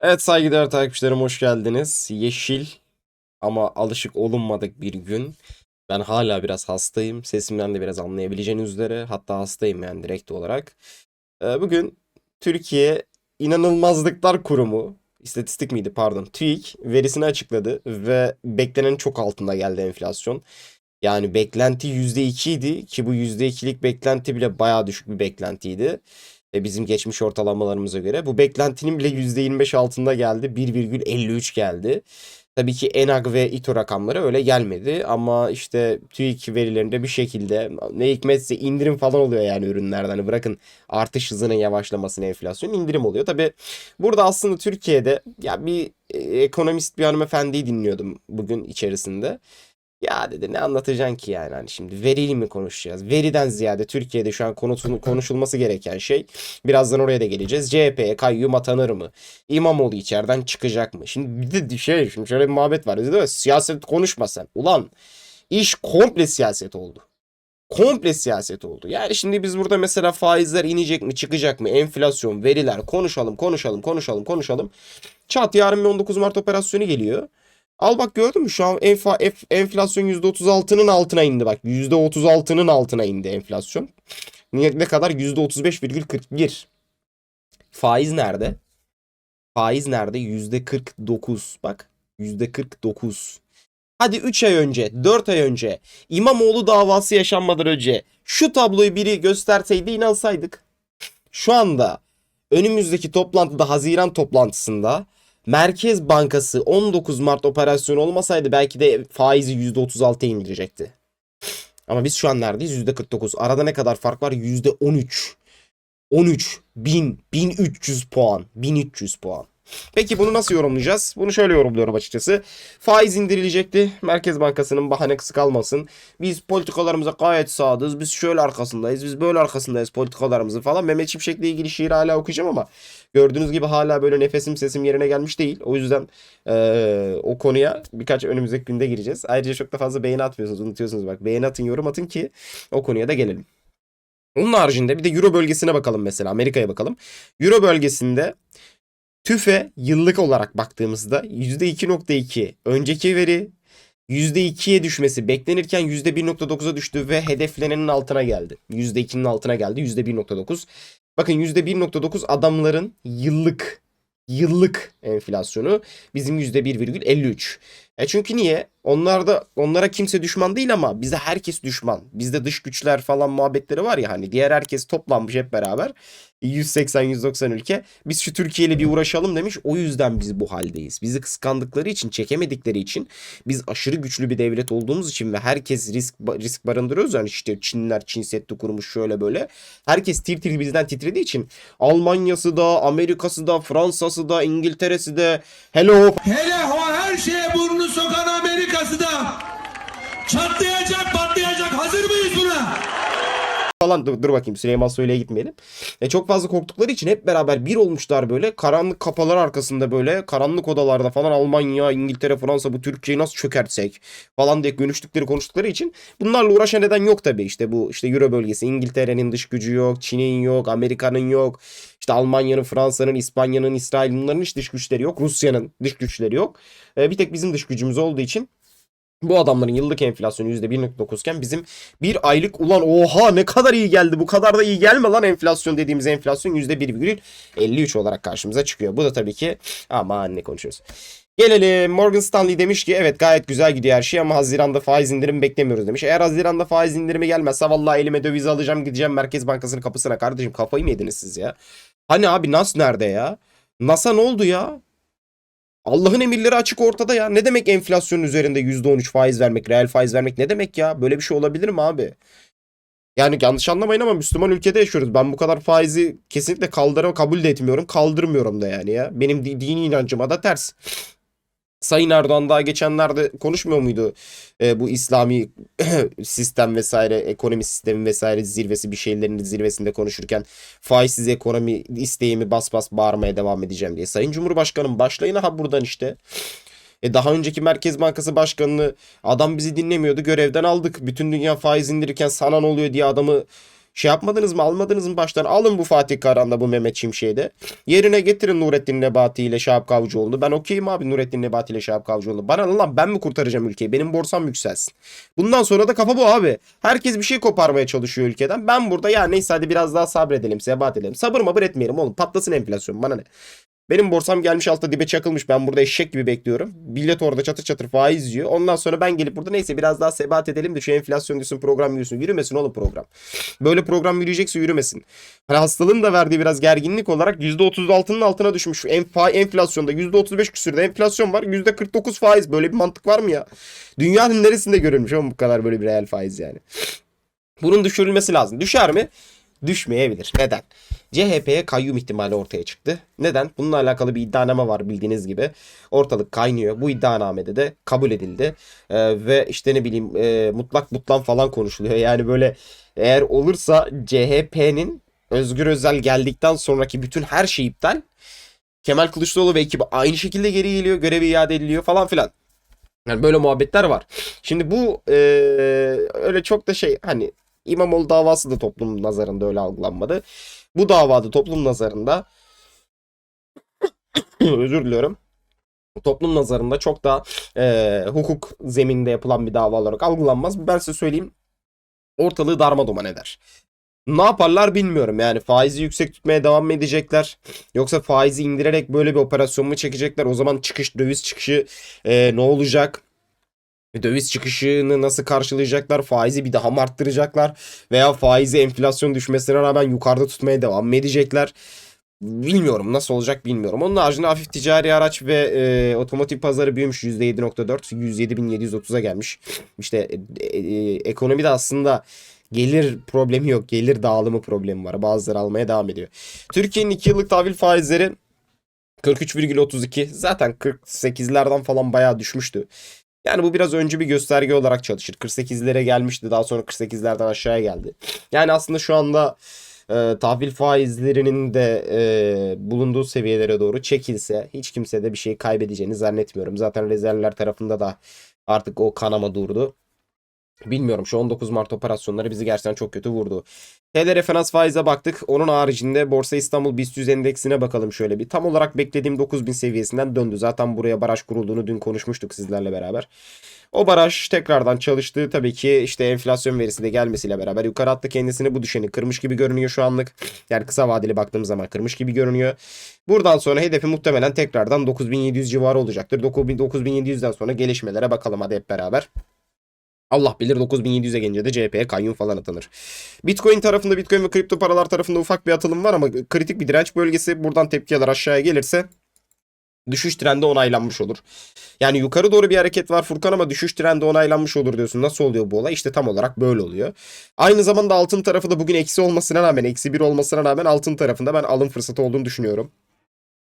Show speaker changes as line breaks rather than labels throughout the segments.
Evet saygıdeğer takipçilerim hoş geldiniz. Yeşil ama alışık olunmadık bir gün. Ben hala biraz hastayım. Sesimden de biraz anlayabileceğiniz üzere. Hatta hastayım yani direkt olarak. Ee, bugün Türkiye İnanılmazlıklar Kurumu, istatistik miydi pardon, TÜİK verisini açıkladı ve beklenenin çok altında geldi enflasyon. Yani beklenti %2 idi ki bu %2'lik beklenti bile bayağı düşük bir beklentiydi. E, bizim geçmiş ortalamalarımıza göre. Bu beklentinin bile %25 altında geldi. 1,53 geldi. Tabii ki ENAG ve İTO rakamları öyle gelmedi ama işte TÜİK verilerinde bir şekilde ne hikmetse indirim falan oluyor yani ürünlerden. Hani bırakın artış hızının yavaşlamasını enflasyon indirim oluyor. Tabii burada aslında Türkiye'de ya bir e, ekonomist bir hanımefendiyi dinliyordum bugün içerisinde. Ya dedi ne anlatacaksın ki yani hani şimdi veriyle mi konuşacağız? Veriden ziyade Türkiye'de şu an konusu- konuşulması gereken şey birazdan oraya da geleceğiz. CHP'ye kayyum atanır mı? İmamoğlu içeriden çıkacak mı? Şimdi bir de şey şimdi şöyle bir muhabbet var. Dedi, siyaset konuşma sen. Ulan iş komple siyaset oldu. Komple siyaset oldu. Yani şimdi biz burada mesela faizler inecek mi çıkacak mı? Enflasyon, veriler konuşalım konuşalım konuşalım konuşalım. Çat yarın bir 19 Mart operasyonu geliyor. Al bak gördün mü şu an enfa, ef- enflasyon %36'nın altına indi bak. %36'nın altına indi enflasyon. Ne kadar? %35,41. Faiz nerede? Faiz nerede? %49. Bak %49. Hadi 3 ay önce, 4 ay önce, İmamoğlu davası yaşanmadan önce şu tabloyu biri gösterseydi inansaydık. Şu anda önümüzdeki toplantıda, Haziran toplantısında Merkez Bankası 19 Mart operasyonu olmasaydı belki de faizi %36'ya indirecekti. Ama biz şu an neredeyiz? %49. Arada ne kadar fark var? %13. 13. 1000. 1300 puan. 1300 puan. Peki bunu nasıl yorumlayacağız? Bunu şöyle yorumluyorum açıkçası. Faiz indirilecekti. Merkez Bankası'nın bahane kısı kalmasın. Biz politikalarımıza gayet sadığız. Biz şöyle arkasındayız. Biz böyle arkasındayız politikalarımızı falan. Mehmet Şimşek'le ilgili şiir hala okuyacağım ama gördüğünüz gibi hala böyle nefesim sesim yerine gelmiş değil. O yüzden eee, o konuya birkaç önümüzdeki günde gireceğiz. Ayrıca çok da fazla beğeni atmıyorsunuz. Unutuyorsunuz bak. Beğeni atın, yorum atın ki o konuya da gelelim. Onun haricinde bir de Euro bölgesine bakalım mesela. Amerika'ya bakalım. Euro bölgesinde TÜFE yıllık olarak baktığımızda %2.2 önceki veri %2'ye düşmesi beklenirken %1.9'a düştü ve hedeflenenin altına geldi. %2'nin altına geldi %1.9. Bakın %1.9 adamların yıllık yıllık enflasyonu bizim %1,53. E çünkü niye? Onlarda onlara kimse düşman değil ama bize herkes düşman. Bizde dış güçler falan muhabbetleri var ya hani diğer herkes toplanmış hep beraber. 180-190 ülke. Biz şu Türkiye ile bir uğraşalım demiş. O yüzden biz bu haldeyiz. Bizi kıskandıkları için, çekemedikleri için biz aşırı güçlü bir devlet olduğumuz için ve herkes risk risk barındırıyoruz. Yani işte Çinler Çin Seddi kurmuş şöyle böyle. Herkes tir tir bizden titrediği için Almanya'sı da, Amerika'sı da, Fransa'sı da, İngiltere'si de hello
Hele her şeye burnunu sokan Amerika'sı da çatlayacak patlayacak hazır mıyız buna?
falan dur, dur bakayım Süleyman Soylu'ya gitmeyelim. E, çok fazla korktukları için hep beraber bir olmuşlar böyle karanlık kapalar arkasında böyle karanlık odalarda falan Almanya, İngiltere, Fransa bu Türkiye'yi nasıl çökertsek falan diye görüştükleri konuştukları için bunlarla uğraşan neden yok tabii işte bu işte Euro bölgesi İngiltere'nin dış gücü yok, Çin'in yok, Amerika'nın yok. İşte Almanya'nın, Fransa'nın, İspanya'nın, İsrail'in bunların hiç dış güçleri yok. Rusya'nın dış güçleri yok. E, bir tek bizim dış gücümüz olduğu için bu adamların yıllık enflasyonu %1.9 iken bizim bir aylık ulan oha ne kadar iyi geldi bu kadar da iyi gelme lan enflasyon dediğimiz enflasyon %1,53 olarak karşımıza çıkıyor. Bu da tabii ki aman ne konuşuyoruz. Gelelim Morgan Stanley demiş ki evet gayet güzel gidiyor her şey ama Haziran'da faiz indirimi beklemiyoruz demiş. Eğer Haziran'da faiz indirimi gelmezse vallahi elime döviz alacağım gideceğim Merkez Bankası'nın kapısına kardeşim kafayı mı yediniz siz ya? Hani abi NAS nerede ya? NAS'a ne oldu ya? Allah'ın emirleri açık ortada ya. Ne demek enflasyonun üzerinde %13 faiz vermek, reel faiz vermek ne demek ya? Böyle bir şey olabilir mi abi? Yani yanlış anlamayın ama Müslüman ülkede yaşıyoruz. Ben bu kadar faizi kesinlikle kaldıra kabul de etmiyorum. Kaldırmıyorum da yani ya. Benim di- dini inancıma da ters. Sayın Erdoğan daha geçenlerde konuşmuyor muydu? Ee, bu İslami sistem vesaire, ekonomi sistemi vesaire zirvesi bir şeylerin zirvesinde konuşurken faizsiz ekonomi isteğimi bas bas bağırmaya devam edeceğim diye. Sayın Cumhurbaşkanım başlayın ha buradan işte. E daha önceki Merkez Bankası Başkanı'nı adam bizi dinlemiyordu görevden aldık. Bütün dünya faiz indirirken sana ne oluyor diye adamı Şey yapmadınız mı almadınız mı baştan alın bu Fatih Karahan'da bu Mehmet Şimşek'i de. Yerine getirin Nurettin Nebati ile Şahap Kavcıoğlu'nu. Ben okeyim abi Nurettin Nebati ile Şahap Kavcıoğlu'nu. Bana ne lan ben mi kurtaracağım ülkeyi? Benim borsam yükselsin. Bundan sonra da kafa bu abi. Herkes bir şey koparmaya çalışıyor ülkeden. Ben burada ya neyse hadi biraz daha sabredelim, sebat edelim. Sabır mabır etmeyelim oğlum. Patlasın enflasyon bana ne. Benim borsam gelmiş altta dibe çakılmış. Ben burada eşek gibi bekliyorum. Millet orada çatır çatır faiz yiyor. Ondan sonra ben gelip burada neyse biraz daha sebat edelim de şu enflasyon diyorsun program yürüsün. Yürümesin oğlum program. Böyle program yürüyecekse yürümesin. Hani hastalığın da verdiği biraz gerginlik olarak %36'nın altına düşmüş. En enflasyonda %35 küsürde enflasyon var. %49 faiz. Böyle bir mantık var mı ya? Dünyanın neresinde görülmüş oğlum bu kadar böyle bir reel faiz yani. Bunun düşürülmesi lazım. Düşer mi? Düşmeyebilir. Neden? CHP'ye kayyum ihtimali ortaya çıktı. Neden? Bununla alakalı bir iddianame var bildiğiniz gibi. Ortalık kaynıyor. Bu iddianamede de kabul edildi. Ee, ve işte ne bileyim e, mutlak mutlan falan konuşuluyor. Yani böyle eğer olursa CHP'nin Özgür Özel geldikten sonraki bütün her şey iptal. Kemal Kılıçdaroğlu ve ekibi aynı şekilde geri geliyor. Görevi iade ediliyor falan filan. Yani böyle muhabbetler var. Şimdi bu e, öyle çok da şey hani İmamoğlu davası da toplum nazarında öyle algılanmadı. Bu davada toplum nazarında özür diliyorum. Toplum nazarında çok da e, hukuk zeminde yapılan bir dava olarak algılanmaz. Ben size söyleyeyim ortalığı darmadağın eder. Ne yaparlar bilmiyorum. Yani faizi yüksek tutmaya devam mı edecekler? Yoksa faizi indirerek böyle bir operasyon mu çekecekler? O zaman çıkış döviz çıkışı e, ne olacak? Döviz çıkışını nasıl karşılayacaklar? Faizi bir daha mı arttıracaklar? Veya faizi enflasyon düşmesine rağmen yukarıda tutmaya devam mı edecekler? Bilmiyorum nasıl olacak bilmiyorum. Onun haricinde hafif ticari araç ve e, otomotiv pazarı büyümüş %7.4 107.730'a gelmiş. İşte e, e, ekonomide aslında gelir problemi yok. Gelir dağılımı problemi var. Bazıları almaya devam ediyor. Türkiye'nin 2 yıllık tahvil faizleri 43,32 zaten 48'lerden falan bayağı düşmüştü. Yani bu biraz öncü bir gösterge olarak çalışır. 48'lere gelmişti daha sonra 48'lerden aşağıya geldi. Yani aslında şu anda e, tahvil faizlerinin de e, bulunduğu seviyelere doğru çekilse hiç kimse de bir şey kaybedeceğini zannetmiyorum. Zaten rezervler tarafında da artık o kanama durdu. Bilmiyorum şu 19 Mart operasyonları bizi gerçekten çok kötü vurdu. TL referans faize baktık. Onun haricinde Borsa İstanbul BIST 100 endeksine bakalım şöyle bir. Tam olarak beklediğim 9000 seviyesinden döndü. Zaten buraya baraj kurulduğunu dün konuşmuştuk sizlerle beraber. O baraj tekrardan çalıştı. Tabii ki işte enflasyon verisi de gelmesiyle beraber yukarı attı kendisini. Bu düşeni kırmış gibi görünüyor şu anlık. Yani kısa vadeli baktığımız zaman kırmış gibi görünüyor. Buradan sonra hedefi muhtemelen tekrardan 9700 civarı olacaktır. 9700'den sonra gelişmelere bakalım hadi hep beraber. Allah bilir 9700'e gelince de CHP'ye kayyum falan atanır. Bitcoin tarafında Bitcoin ve kripto paralar tarafında ufak bir atılım var ama kritik bir direnç bölgesi. Buradan tepkiler aşağıya gelirse düşüş trendi onaylanmış olur. Yani yukarı doğru bir hareket var Furkan ama düşüş trendi onaylanmış olur diyorsun. Nasıl oluyor bu olay? İşte tam olarak böyle oluyor. Aynı zamanda altın tarafı da bugün eksi olmasına rağmen, eksi bir olmasına rağmen altın tarafında ben alım fırsatı olduğunu düşünüyorum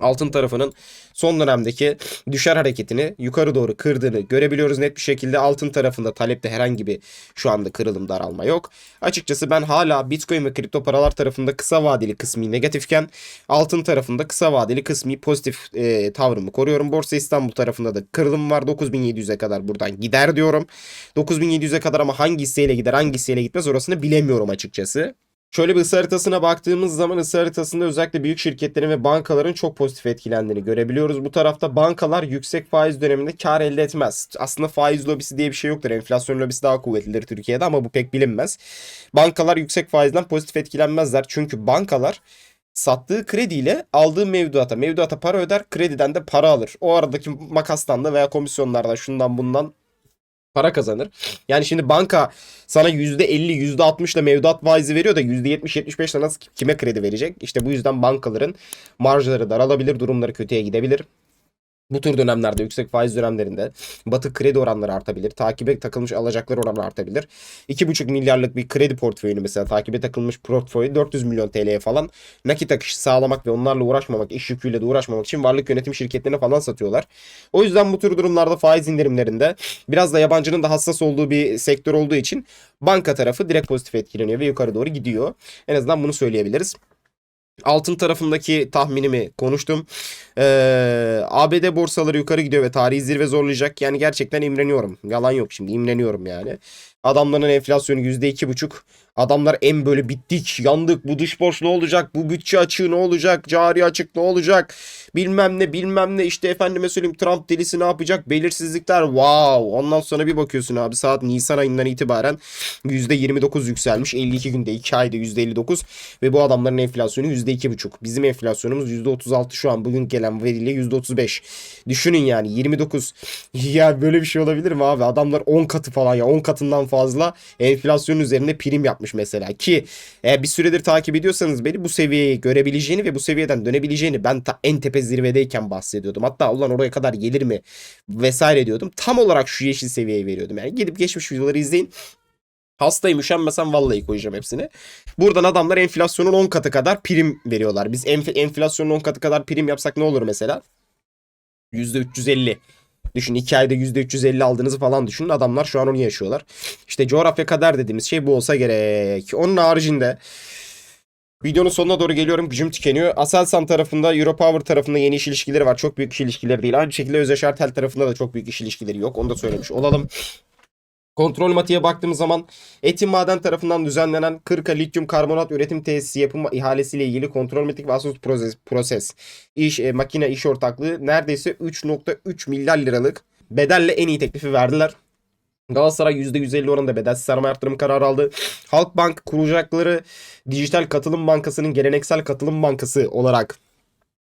altın tarafının son dönemdeki düşer hareketini yukarı doğru kırdığını görebiliyoruz net bir şekilde. Altın tarafında talepte herhangi bir şu anda kırılım daralma yok. Açıkçası ben hala Bitcoin ve kripto paralar tarafında kısa vadeli kısmı negatifken altın tarafında kısa vadeli kısmı pozitif e, tavrımı koruyorum. Borsa İstanbul tarafında da kırılım var. 9700'e kadar buradan gider diyorum. 9700'e kadar ama hangi hisseyle gider hangi hisseyle gitmez orasını bilemiyorum açıkçası. Şöyle bir ısı haritasına baktığımız zaman ısı haritasında özellikle büyük şirketlerin ve bankaların çok pozitif etkilendiğini görebiliyoruz. Bu tarafta bankalar yüksek faiz döneminde kar elde etmez. Aslında faiz lobisi diye bir şey yoktur. Enflasyon lobisi daha kuvvetlidir Türkiye'de ama bu pek bilinmez. Bankalar yüksek faizden pozitif etkilenmezler. Çünkü bankalar sattığı krediyle aldığı mevduata, mevduata para öder, krediden de para alır. O aradaki makastan da veya komisyonlardan şundan bundan para kazanır. Yani şimdi banka sana %50, %60 ile mevduat faizi veriyor da %70-75 ile nasıl kime kredi verecek? İşte bu yüzden bankaların marjları daralabilir, durumları kötüye gidebilir. Bu tür dönemlerde yüksek faiz dönemlerinde batı kredi oranları artabilir. Takibe takılmış alacaklar oranı artabilir. 2,5 milyarlık bir kredi portföyünü mesela takibe takılmış portföy 400 milyon TL'ye falan nakit akışı sağlamak ve onlarla uğraşmamak, iş yüküyle de uğraşmamak için varlık yönetim şirketlerine falan satıyorlar. O yüzden bu tür durumlarda faiz indirimlerinde biraz da yabancının da hassas olduğu bir sektör olduğu için banka tarafı direkt pozitif etkileniyor ve yukarı doğru gidiyor. En azından bunu söyleyebiliriz. Altın tarafındaki tahminimi konuştum. Ee, ABD borsaları yukarı gidiyor ve tarihi zirve zorlayacak. Yani gerçekten imreniyorum. Yalan yok şimdi imreniyorum yani. Adamların enflasyonu %2,5. Adamlar en böyle bittik, yandık, bu dış borç ne olacak, bu bütçe açığı ne olacak, cari açık ne olacak, bilmem ne bilmem ne işte efendime söyleyeyim Trump delisi ne yapacak, belirsizlikler wow. Ondan sonra bir bakıyorsun abi saat Nisan ayından itibaren %29 yükselmiş, 52 günde 2 ayda %59 ve bu adamların enflasyonu %2,5. Bizim enflasyonumuz %36 şu an bugün gelen veriyle %35. Düşünün yani 29. Ya böyle bir şey olabilir mi abi? Adamlar 10 katı falan ya 10 katından fazla enflasyon üzerine prim yapmış mesela ki eğer bir süredir takip ediyorsanız beni bu seviyeyi görebileceğini ve bu seviyeden dönebileceğini ben ta en tepe zirvedeyken bahsediyordum. Hatta ulan oraya kadar gelir mi vesaire diyordum. Tam olarak şu yeşil seviyeyi veriyordum. Yani gidip geçmiş videoları izleyin. Hastayım üşenmesem vallahi koyacağım hepsini. Buradan adamlar enflasyonun 10 katı kadar prim veriyorlar. Biz enf- enflasyonun 10 katı kadar prim yapsak ne olur mesela? %350. Düşün 2 ayda %350 aldığınızı falan düşünün. Adamlar şu an onu yaşıyorlar. İşte coğrafya kadar dediğimiz şey bu olsa gerek. Onun haricinde videonun sonuna doğru geliyorum. Gücüm tükeniyor. Aselsan tarafında, Europower tarafında yeni iş ilişkileri var. Çok büyük iş ilişkileri değil. Aynı şekilde Öz Yaşar Tel tarafında da çok büyük iş ilişkileri yok. Onu da söylemiş olalım. Kontrol matiğe baktığımız zaman Etim Maden tarafından düzenlenen 40'a lityum karbonat üretim tesisi yapım ihalesiyle ilgili kontrol matik ve Asus proses, proses iş, e, makine iş ortaklığı neredeyse 3.3 milyar liralık bedelle en iyi teklifi verdiler. Galatasaray %150 oranında bedelsiz sermaye artırım kararı aldı. Halkbank kuracakları Dijital Katılım Bankası'nın geleneksel katılım bankası olarak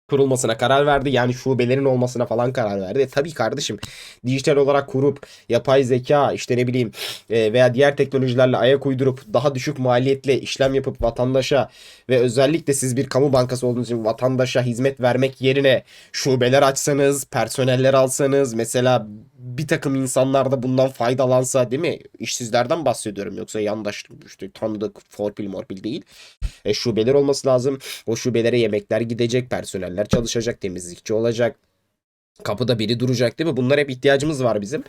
kurulmasına karar verdi. Yani şubelerin olmasına falan karar verdi. E, tabii kardeşim dijital olarak kurup yapay zeka işte ne bileyim e, veya diğer teknolojilerle ayak uydurup daha düşük maliyetle işlem yapıp vatandaşa ve özellikle siz bir kamu bankası olduğunuz için vatandaşa hizmet vermek yerine şubeler açsanız, personeller alsanız mesela bir takım insanlar da bundan faydalansa değil mi? İşsizlerden bahsediyorum yoksa yandaş işte tanıdık forpil morpil değil. E, şubeler olması lazım. O şubelere yemekler gidecek, personeller çalışacak, temizlikçi olacak. Kapıda biri duracak değil mi? Bunlara hep ihtiyacımız var bizim.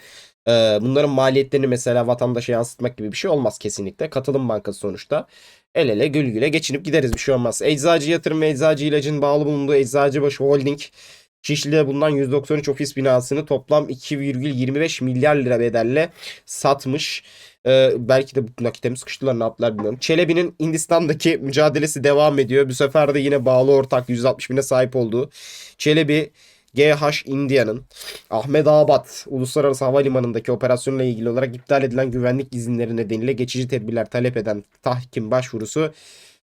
Ee, bunların maliyetlerini mesela vatandaşa yansıtmak gibi bir şey olmaz kesinlikle. Katılım bankası sonuçta. El ele gül güle geçinip gideriz bir şey olmaz. Eczacı yatırım ve eczacı ilacın bağlı bulunduğu Eczacıbaşı Holding Şişli'de bulunan 193 ofis binasını toplam 2,25 milyar lira bedelle satmış. Ee, belki de bu nakite mi sıkıştılar ne yaptılar bilmiyorum. Çelebi'nin Hindistan'daki mücadelesi devam ediyor. Bu sefer de yine bağlı ortak 160 bine sahip olduğu. Çelebi GH India'nın Ahmedabad Uluslararası Havalimanı'ndaki operasyonla ilgili olarak iptal edilen güvenlik izinleri nedeniyle geçici tedbirler talep eden tahkim başvurusu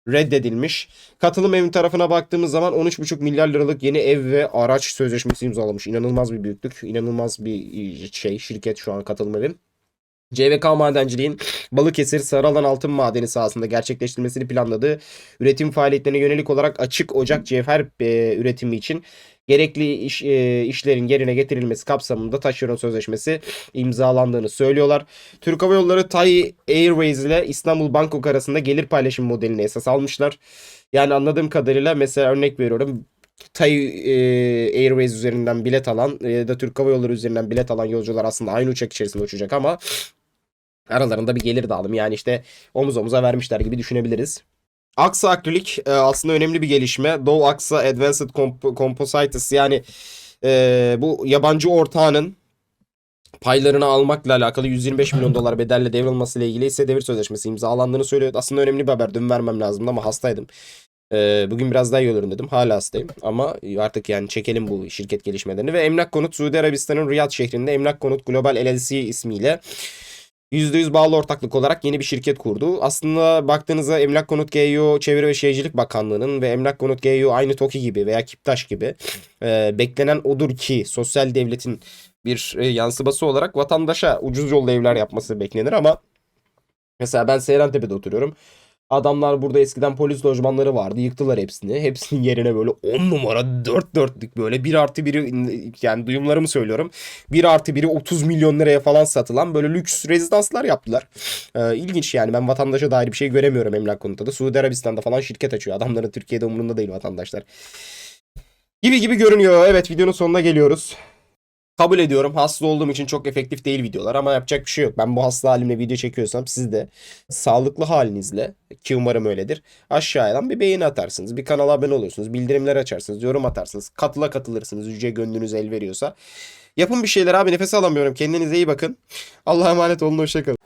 reddedilmiş. Katılım evin tarafına baktığımız zaman 13,5 milyar liralık yeni ev ve araç sözleşmesi imzalamış. İnanılmaz bir büyüklük, inanılmaz bir şey şirket şu an katılım evin. CVK Madenciliğin Balıkesir Sarıalan Altın Madeni sahasında gerçekleştirmesini planladığı üretim faaliyetlerine yönelik olarak açık ocak cevher e, üretimi için gerekli iş, e, işlerin yerine getirilmesi kapsamında taşeron sözleşmesi imzalandığını söylüyorlar. Türk Hava Yolları Thai Airways ile İstanbul Bangkok arasında gelir paylaşım modelini esas almışlar. Yani anladığım kadarıyla mesela örnek veriyorum Thai e, Airways üzerinden bilet alan ya da Türk Hava Yolları üzerinden bilet alan yolcular aslında aynı uçak içerisinde uçacak ama aralarında bir gelir dağılımı yani işte omuz omuza vermişler gibi düşünebiliriz. Aksa akrilik e, aslında önemli bir gelişme. Dow Aksa Advanced Comp- Composites yani e, bu yabancı ortağının paylarını almakla alakalı 125 milyon dolar bedelle devralması ile ilgili ise devir sözleşmesi imzalandığını söylüyor. Aslında önemli bir haber. Dün vermem lazımdı ama hastaydım. Ee, bugün biraz daha iyi olurum dedim. Hala hastayım. Ama artık yani çekelim bu şirket gelişmelerini. Ve Emlak Konut Suudi Arabistan'ın Riyad şehrinde Emlak Konut Global LLC ismiyle %100 bağlı ortaklık olarak yeni bir şirket kurdu. Aslında baktığınızda Emlak Konut GEO Çevre ve Şehircilik Bakanlığı'nın ve Emlak Konut GEO aynı TOKİ gibi veya Kiptaş gibi e, beklenen odur ki sosyal devletin bir e, yansıması olarak vatandaşa ucuz yollu evler yapması beklenir ama mesela ben Seyrantepe'de oturuyorum. Adamlar burada eskiden polis lojmanları vardı. Yıktılar hepsini. Hepsinin yerine böyle 10 numara 4 dörtlük böyle 1 artı 1'i yani duyumlarımı söylüyorum. 1 artı 1'i 30 milyon liraya falan satılan böyle lüks rezidanslar yaptılar. Ee, ilginç yani ben vatandaşa dair bir şey göremiyorum emlak konutta da. Suudi Arabistan'da falan şirket açıyor. Adamların Türkiye'de umurunda değil vatandaşlar. Gibi gibi görünüyor. Evet videonun sonuna geliyoruz. Kabul ediyorum. Hasta olduğum için çok efektif değil videolar ama yapacak bir şey yok. Ben bu hasta halimle video çekiyorsam siz de sağlıklı halinizle ki umarım öyledir. Aşağıdan bir beğeni atarsınız. Bir kanala abone olursunuz. Bildirimler açarsınız. Yorum atarsınız. Katıla katılırsınız. Yüce gönlünüz el veriyorsa. Yapın bir şeyler abi nefes alamıyorum. Kendinize iyi bakın. Allah'a emanet olun. Hoşçakalın.